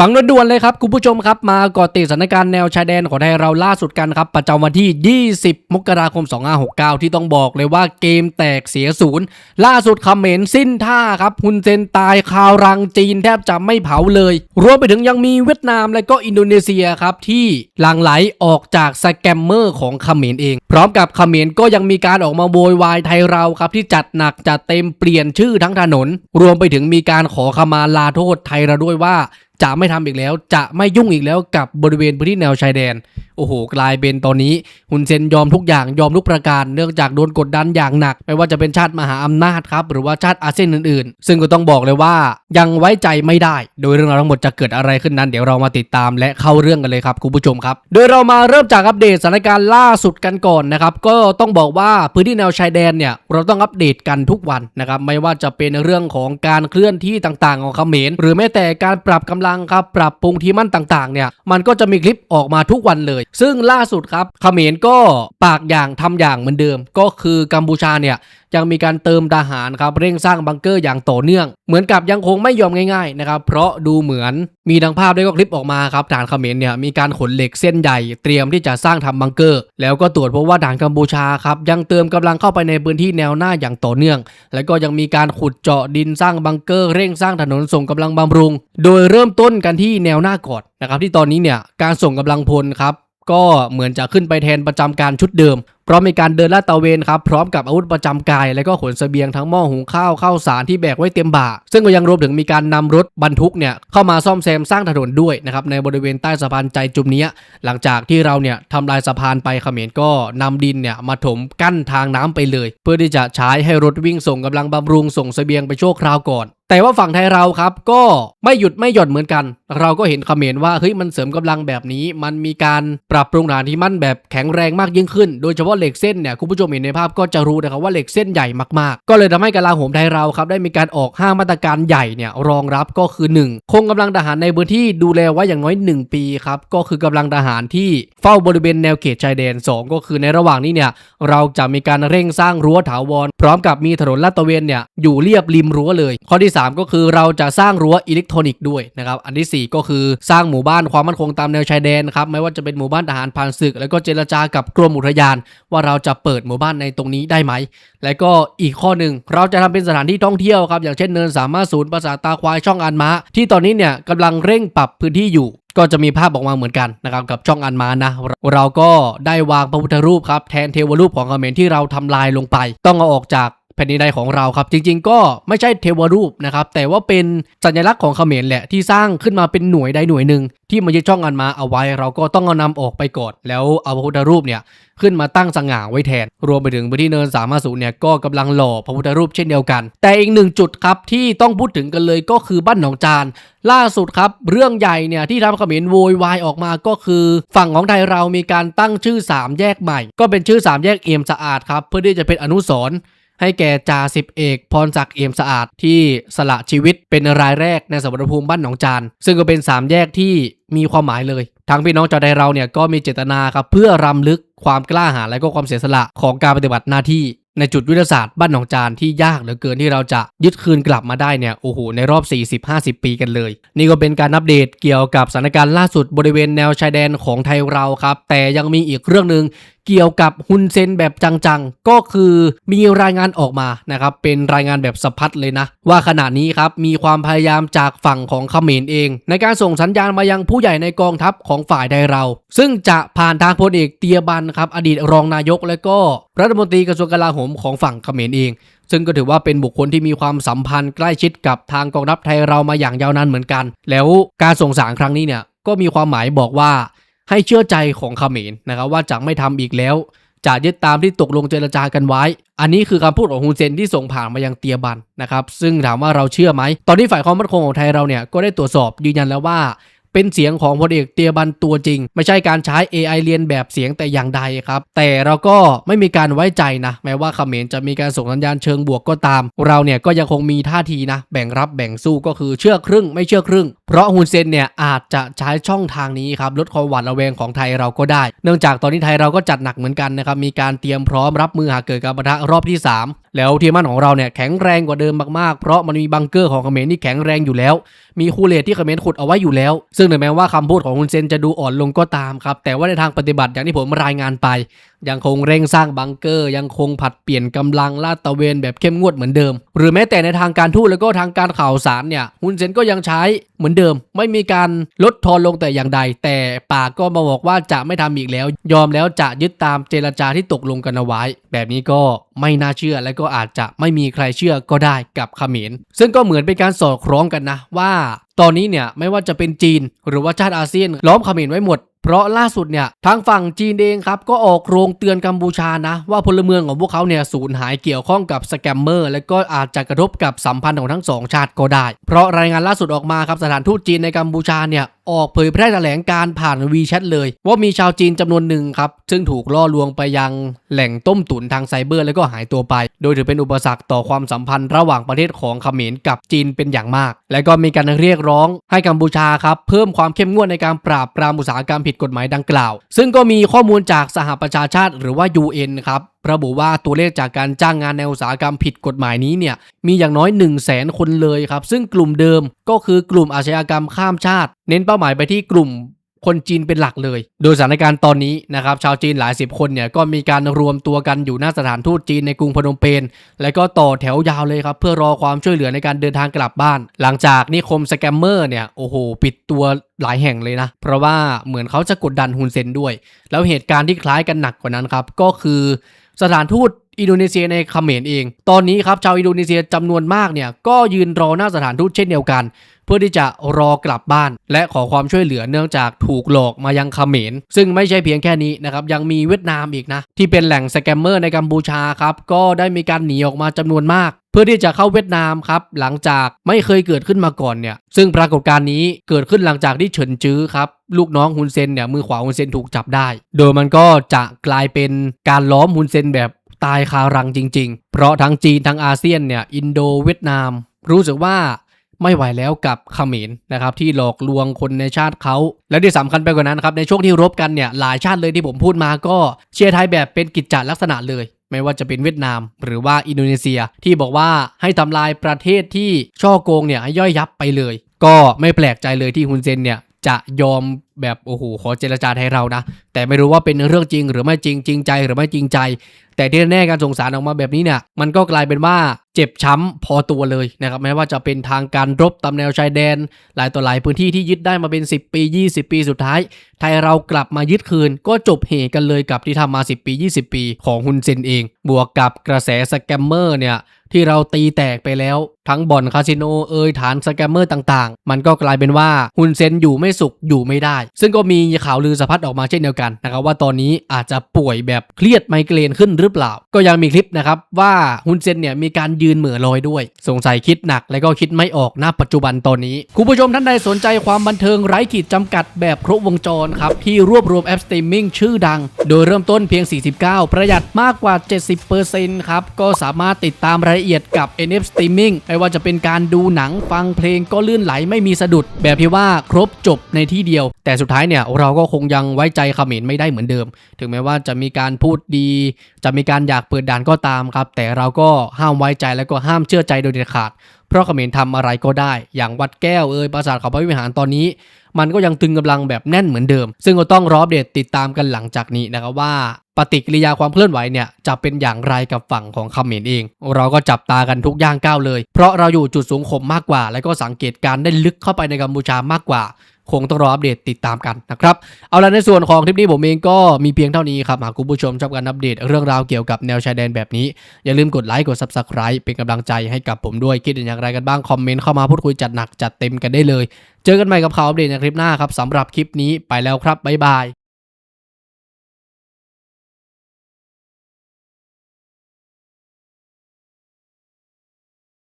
ฟังด่วนเลยครับคุณผู้ชมครับมาก่อติดสถานการณ์แนวชายแดนของไทยเราล่าสุดกันครับประจำวันที่ 20 มกราคม 2569 ที่ต้องบอกเลยว่าเกมแตกเสียศูนย์ล่าสุดคำเขมนสิ้นท่าครับฮุนเซนตายคาวรังจีนแทบจะไม่เผาเลย รวมไปถึงยังมีเวียดนามและก็อินโดนีเซียครับที่หลั่งไหลออกจากสแกมเมอร์ของเขมรเอง พร้อมกับเขมรก็ยังมีการออกมาโวยวายไทยเราครับที่จัดหนักจัดเต็มเปลี่ยนชื่อทั้งถนน รวมไปถึงมีการขอขมาลาโทษไทยเราด้วยว่า จะไม่ทำอีกแล้ว จะไม่ยุ่งอีกแล้วกับบริเวณพื้นที่แนวชายแดน โอ้โห กลายเป็นตอนนี้ฮุนเซนยอมทุกอย่างยอมทุกประการ เนื่องจากโดนกดดันอย่างหนัก ไม่ว่าจะเป็นชาติมหาอำนาจครับ หรือว่าชาติอาเซียนอื่นๆ ซึ่งก็ต้องบอกเลยว่ายังไว้ใจไม่ได้ โดยเรื่องราวทั้งหมดจะเกิดอะไรขึ้นนั้นเดี๋ยวเรามาติดตามและเข้าเรื่องกันเลยครับคุณผู้ชมครับ โดยเรามาเริ่มจากอัปเดตสถานการณ์ล่าสุดกันก่อนนะครับ ก็ต้องบอกว่าพื้นที่แนวชายแดนเนี่ยเราต้องอัปเดตกันทุกวันนะครับ ไม่ว่าจะเป็นเรื่องของการเคลื่อนที่ต่างๆ ของเขมรหรือแม้แต่การปรับกำลังครับปรับปรุงที่มั่นต่างๆเนี่ยมันก็จะมีคลิปออกมาทุกวันเลย ซึ่งล่าสุดครับเขมรก็ปากอย่างทำอย่างเหมือนเดิม ก็คือกัมพูชาเนี่ย ยังมีการเติมทหารครับเร่งสร้างบังเกอร์อย่างต่อเนื่อง เหมือนกับยังคงไม่ยอมง่ายๆนะครับเพราะดูเหมือนมีดังภาพได้ก็คลิปออกมาครับฐานเขมรเนี่ยมีการขนเหล็กเส้นใหญ่เตรียมที่จะสร้างทำบังเกอร์ แล้วก็ตรวจพบว่าฐานกัมพูชาครับยังเติมกำลังเข้าไปในพื้นที่แนวหน้าอย่างต่อเนื่อง แล้วก็ยังมีการขุดเจาะดินสร้างบังเกอร์เร่งสร้างถนนส่งกำลังบำรุง โดยเริ่มต้นกันที่แนวหน้าก่อนนะครับที่ตอนนี้เนี่ยการส่งกำลังพลครับ ก็เหมือนจะขึ้นไปแทนประจำการชุดเดิม เพราะมีการเดินลาดตระเวนครับพร้อมกับอาวุธประจำกาย และก็ขนเสบียงทั้งหม้อหุงข้าวข้าวสารที่แบกไว้เต็มบ่า ซึ่งก็ยังรวมถึงมีการนำรถบรรทุกเนี่ยเข้ามาซ่อมแซมสร้างถนนด้วยนะครับในบริเวณใต้สะพานใจจุมเนี้ยหลังจากที่เราเนี่ยทำลายสะพานไปเขมรก็นำดินเนี่ยมาถมกั้นทางน้ำไปเลย เพื่อที่จะใช้ให้รถวิ่งส่งกำลังบำรุงส่งเสบียงไปชั่วคราวก่อนแต่ว่าฝั่งไทยเราครับก็ไม่หยุดไม่หย่อนเหมือนกัน เราก็เห็นคอมเขมรว่าเฮ้ยมันเสริมกำลังแบบนี้ มันมีการปรับปรุงฐานที่มั่นแบบแข็งแรงมากยิ่งขึ้น โดยเฉพาะเหล็กเส้นเนี่ยคุณผู้ชมเห็นในภาพก็จะรู้นะครับว่าเหล็กเส้นใหญ่มากๆ ก็เลยทำให้กลาโหมไทยเราครับได้มีการออกห้ามาตรการใหญ่เนี่ยรองรับก็คือ 1 คงกำลังทหารในพื้นที่ดูแลไว้อย่างน้อย 1 ปีครับก็คือกำลังทหารที่เฝ้าบริเวณแนวเขตชายแดน 2 ก็คือในระหว่างนี้เนี่ยเราจะมีการเร่งสร้างรั้วถาวร พร้อมกับมีถนนลาดตระเวนเนี่ยอยู่เรียบริมรั้วเลย ข้อที่ 3 ก็คือเราจะสร้างรั้วอิเล็กทรอนิกส์ด้วยนะครับอันทีสี่4 ก็คือสร้างหมู่บ้านความมั่นคงตามแนวชายแดนครับไม่ว่าจะเป็นหมู่บ้านทหารผ่านศึก แล้วก็เจรจากับกรมอุทยาน ว่าเราจะเปิดหมู่บ้านในตรงนี้ได้ไหม และก็อีกข้อหนึ่งเราจะทำเป็นสถานที่ท่องเที่ยวครับอย่างเช่นเนินสามารถศูนย์ภาษาทตาควายช่องอันมาที่ตอนนี้เนี่ยกำลังเร่งปรับพื้นที่อยู่ก็จะมีภาพออกมาเหมือนกันนะครับกับช่องอันมานะ เราก็ได้วางพระพุทธรูปครับแทนเทวรูปของเขมรที่เราทำลายลงไป ต้องเอาออกจาก แผ่นดินใดของเราครับ จริง ๆ ก็ไม่ใช่เทวรูปนะครับ แต่ว่าเป็นสัญลักษณ์ของเขมรแหละที่สร้างขึ้นมาเป็นหน่วยใดหน่วยหนึ่งที่มายึดช่องอันมาเอาไว้ เราก็ต้องเอานำออกไปก่อนแล้วเอาพระพุทธรูปเนี่ยขึ้นมาตั้งสง่าไว้แทน รวมไปถึงพื้นที่เนินสามาสูเนี่ยก็กำลังหล่อพระพุทธรูปเช่นเดียวกัน แต่อีกหนึ่งจุดครับที่ต้องพูดถึงกันเลยก็คือบ้านหนองจาน ล่าสุดครับเรื่องใหญ่เนี่ยที่ทำเขมรโวยวายออกมาก็คือ ฝั่งของไทยเรามีการตั้งชื่อ 3 แยกใหม่ ก็เป็นชื่อ 3 แยกเอี่ยมสะอาดครับเพื่อที่จะเป็นอนุสรณ์ ให้แก่จ่าสิบเอก พรศักดิ์เอี่ยมสะอาดที่สละชีวิตเป็นรายแรกในสมรภูมิบ้านหนองจาน ซึ่งก็เป็น3แยกที่มีความหมายเลยทางพี่น้องชาวไทยเราเนี่ยก็มีเจตนาครับเพื่อรำลึกความกล้าหาญและก็ความเสียสละของการปฏิบัติหน้าที่ ในจุดยุทธศาสตร์บ้านหนองจานที่ยากเหลือเกินที่เราจะยึดคืนกลับมาได้เนี่ยโอ้โหในรอบ 40-50 ปีกันเลย นี่ก็เป็นการอัปเดตเกี่ยวกับสถานการณ์ล่าสุดบริเวณแนวชายแดนของไทยเราครับ แต่ยังมีอีกเรื่องหนึ่งเกี่ยวกับฮุนเซนแบบจังๆ ก็คือมีรายงานออกมานะครับ เป็นรายงานแบบสะพัดเลยนะ ว่าขณะนี้ครับ มีความพยายามจากฝั่งของเขมรเอง ในการส่งสัญญาณมายังผู้ใหญ่ในกองทัพของฝ่ายใดเรา ซึ่งจะผ่านทางพลเอกเตียบันครับ อดีตรองนายกและก็ รัฐมนตรีกระทรวงกลาโหมของฝั่งเขมรเอง ซึ่งก็ถือว่าเป็นบุคคลที่มีความสัมพันธ์ใกล้ชิดกับทางกองทัพไทยเรามาอย่างยาวนานเหมือนกัน แล้วการส่งสารครั้งนี้เนี่ยก็มีความหมายบอกว่าให้เชื่อใจของเขมรนะครับว่าจะไม่ทำอีกแล้วจะยึดตามที่ตกลงเจรจากันไว้ อันนี้คือคำพูดของฮุนเซนที่ส่งผ่านมายังเตียบันนะครับ ซึ่งถามว่าเราเชื่อไหม ตอนนี้ฝ่ายความมั่นคงของไทยเราเนี่ยก็ได้ตรวจสอบยืนยันแล้วว่า เป็นเสียงของพลเอกเตียบันตัวจริง ไม่ใช่การใช้ AI เรียนแบบเสียงแต่อย่างใดครับ แต่เราก็ไม่มีการไว้ใจนะ แม้ว่าเขมรจะมีการส่งสัญญาณเชิงบวกก็ตาม เราเนี่ยก็ยังคงมีท่าทีนะ แบ่งรับแบ่งสู้ก็คือเชื่อครึ่งไม่เชื่อครึ่ง เพราะฮุนเซนเนี่ยอาจจะใช้ช่องทางนี้ครับลดความหวาดระแวงของไทยเราก็ได้ เนื่องจากตอนนี้ไทยเราก็จัดหนักเหมือนกันนะครับมีการเตรียมพร้อมรับมือหากเกิดการปะทะรอบที่ 3แล้วทีมมั่นของเราเนี่ยแข็งแรงกว่าเดิมมากๆ เพราะมันมีบังเกอร์ของเขมรที่แข็งแรงอยู่แล้ว มีคูเลตที่เขมรขุดเอาไว้อยู่แล้วซึ่งถึงแม้ว่าคำพูดของคุณเซนจะดูอ่อนลงก็ตามครับ แต่ว่าในทางปฏิบัติอย่างที่ผมรายงานไปยังคงเร่งสร้างบังเกอร์ ยังคงผัดเปลี่ยนกำลังลาดตะเวนแบบเข้มงวดเหมือนเดิม หรือแม้แต่ในทางการทูตแล้วก็ทางการข่าวสารเนี่ยฮุนเซนก็ยังใช้เหมือนเดิม ไม่มีการลดทอนลงแต่อย่างใด แต่ปากก็มาบอกว่าจะไม่ทำอีกแล้ว ยอมแล้วจะยึดตามเจรจาที่ตกลงกันเอาไว้ แบบนี้ก็ไม่น่าเชื่อและก็อาจจะไม่มีใครเชื่อก็ได้กับขมรซึ่งก็เหมือนเป็นการสอดคล้องกันนะว่าตอนนี้เนี่ยไม่ว่าจะเป็นจีนหรือว่าชาติอาเซียนล้อมเขมรไว้หมด เพราะล่าสุดเนี่ยทางฝั่งจีนเองครับก็ออกโรงเตือนกัมพูชานะ ว่าพลเมืองของพวกเขาเนี่ยสูญหายเกี่ยวข้องกับสแกมเมอร์ และก็อาจจะกระทบกับสัมพันธ์ของทั้งสองชาติก็ได้ เพราะรายงานล่าสุดออกมาครับสถานทูตจีนในกัมพูชาเนี่ย ออกเผยแพร่แถลงการผ่านวีแชทเลย ว่ามีชาวจีนจำนวนหนึ่งครับ ซึ่งถูกล่อลวงไปยังแหล่งต้มตุ๋นทางไซเบอร์แล้วก็หายตัวไป โดยถือเป็นอุปสรรคต่อความสัมพันธ์ระหว่างประเทศของเขมรกับจีนเป็นอย่างมาก และก็มีการเรียกร้องให้กัมพูชาครับเพิ่มความเข้มงวดในการปราบปรามอุตสาหกรรมผิดกฎหมายดังกล่าว ซึ่งก็มีข้อมูลจากสหประชาชาติหรือว่า UN ครับระบุว่าตัวเลขจากการจ้างงานในอุตสาหกรรมผิดกฎหมายนี้เนี่ยมีอย่างน้อย 1 0 0 0 0แสนคนเลยครับ ซึ่งกลุ่มเดิมก็คือกลุ่มอาชญากรรมข้ามชาติ เน้นเป้าหมายไปที่กลุ่มคนจีนเป็นหลักเลย โดยสถานการณ์ตอนนี้นะครับชาวจีนหลายสิบคนเนี่ยก็มีการรวมตัวกันอยู่หน้าสถานทูตจีนในกรุงพนมเปญและก็ต่อแถวยาวเลยครับ เพื่อรอความช่วยเหลือในการเดินทางกลับบ้าน หลังจากนิคมสแกมเมอร์เนี่ยโอ้โห ปิดตัวหลายแห่งเลยนะ เพราะว่าเหมือนเขาจะกดดันฮุนเซนด้วย แล้วเหตุการณ์ที่คล้ายกันหนักกว่านั้นครับ ก็คือ สถานทูตอินโดนีเซียในเขมรเอง ตอนนี้ครับชาวอินโดนีเซียจำนวนมากเนี่ยก็ยืนรอหน้าสถานทูตเช่นเดียวกัน พื่อที่จะรอกลับบ้าน และขอความช่วยเหลือเนื่องจากถูกหลอกมายังเขมร ซึ่งไม่ใช่เพียงแค่นี้นะครับยังมีเวียดนามอีกนะ ที่เป็นแหล่งสแกมเมอร์ในกัมพูชาครับก็ได้มีการหนีออกมาจำนวนมากเพื่อที่จะเข้าเวียดนามครับหลังจากไม่เคยเกิดขึ้นมาก่อนเนี่ยซึ่งปรากฏการณ์นี้เกิดขึ้นหลังจากที่เฉินจื้อครับลูกน้องฮุนเซนเนี่ยมือขวาฮุนเซนถูกจับได้ โดยมันก็จะกลายเป็นการล้อมฮุนเซนแบบตายคารังจริง ๆ เพราะทั้งจีนทั้งอาเซียนเนี่ยอินโดเวียดนาม รู้สึกว่า ไม่ไหวแล้วกับเขมรนะครับที่หลอกลวงคนในชาติเขา และที่สำคัญไปกว่านั้นครับในช่วงที่รบกันเนี่ยหลายชาติเลยที่ผมพูดมาก็เชียร์ไทยแบบเป็นกิจจลักษณะเลย ไม่ว่าจะเป็นเวียดนาม หรือว่าอินโดนีเซีย ที่บอกว่าให้ทำลายประเทศที่ช่อโกงเนี่ยให้ย่อยยับไปเลย ก็ไม่แปลกใจเลยที่ฮุนเซนเนี่ย จะยอมแบบโอ้โหขอเจรจาให้เรานะ แต่ไม่รู้ว่าเป็นเรื่องจริงหรือไม่จริงจริงใจหรือไม่จริงใจ แต่ที่แน่การส่งสารออกมาแบบนี้เนี่ยมันก็กลายเป็นว่าเจ็บช้ำพอตัวเลยนะครับแม้ว่าจะเป็นทางการรบตามแนวชายแดน หลายต่อหลายพื้นที่ที่ยึดได้มาเป็น 10 ปี 20 ปีสุดท้าย ไทยเรากลับมายึดคืน ก็จบเหกันเลยกับที่ทำมา 10 ปี 20 ปี ของฮุนเซนเอง บวกกับกระแสสแกมเมอร์เนี่ย ที่เราตีแตกไปแล้ว ทั้งบ่อนคาสิโนเอยฐานสแกมเมอร์ต่างๆ มันก็กลายเป็นว่าฮุนเซนอยู่ไม่สุขอยู่ไม่ได้ ซึ่งก็มีข่าวลือสะพัดออกมาเช่นเดียวกันนะครับว่าตอนนี้อาจจะป่วยแบบเครียดไมเกรนขึ้นหรือเปล่า ก็ยังมีคลิปนะครับว่าฮุนเซนเนี่ยมีการยืนเหม่อลอยด้วย สงสัยคิดหนักและก็คิดไม่ออกณปัจจุบันตอนนี้คุณผู้ชมท่านใดสนใจความบันเทิงไร้ขีดจำกัดแบบครบวงจรครับที่รวบรวมแอปสตรีมมิ่งชื่อดัง โดยเริ่มต้นเพียง 49 ประหยัดมากกว่า 70%ครับก็สามารถติดตามรายละเอียดกับ NF Streaming ไม่ว่าจะเป็นการดูหนังฟังเพลงก็ลื่นไหลไม่มีสะดุด แบบที่ว่าครบจบในที่เดียว แต่สุดท้ายเนี่ยเราก็คงยังไว้ใจเขมรไม่ได้เหมือนเดิม ถึงแม้ว่าจะมีการพูดดี จะมีการอยากเปิดด่านก็ตามครับ แต่เราก็ห้ามไว้ใจแล้วก็ห้ามเชื่อใจโดยเด็ดขาด เพราะเขมรทำอะไรก็ได้ อย่างวัดแก้วเอ่ยปราสาทเขาพระวิหารตอนนี้ มันก็ยังตึงกำลังแบบแน่นเหมือนเดิม ซึ่งก็ต้องรออัปเดตติดตามกันหลังจากนี้นะครับว่าปฏิกิริยาความเคลื่อนไหวเนี่ยจะเป็นอย่างไรกับฝั่งของเขมนเอง เราก็จับตากันทุกย่างก้าวเลย เพราะเราอยู่จุดสูงข่มมากกว่า และก็สังเกตการได้ลึกเข้าไปในกัมพูชามากกว่า คงต้องรออัปเดตติดตามกันนะครับ เอาละในส่วนของคลิปนี้ผมเองก็มีเพียงเท่านี้ครับหากคุณผู้ชมชอบการอัปเดตเรื่องราวเกี่ยวกับแนวชายแดนแบบนี้ อย่าลืมกดไลค์กด Subscribe เป็นกำลังใจให้กับผมด้วยคิดเห็นอย่างไรกันบ้างคอมเมนต์เข้ามาพูดคุยจัดหนักจัดเต็มกันได้เลย เจอกันใหม่กับข่าวอัปเดตในคลิปหน้าครับสำหรับคลิปนี้ไปแล้วครับบ๊ายบาย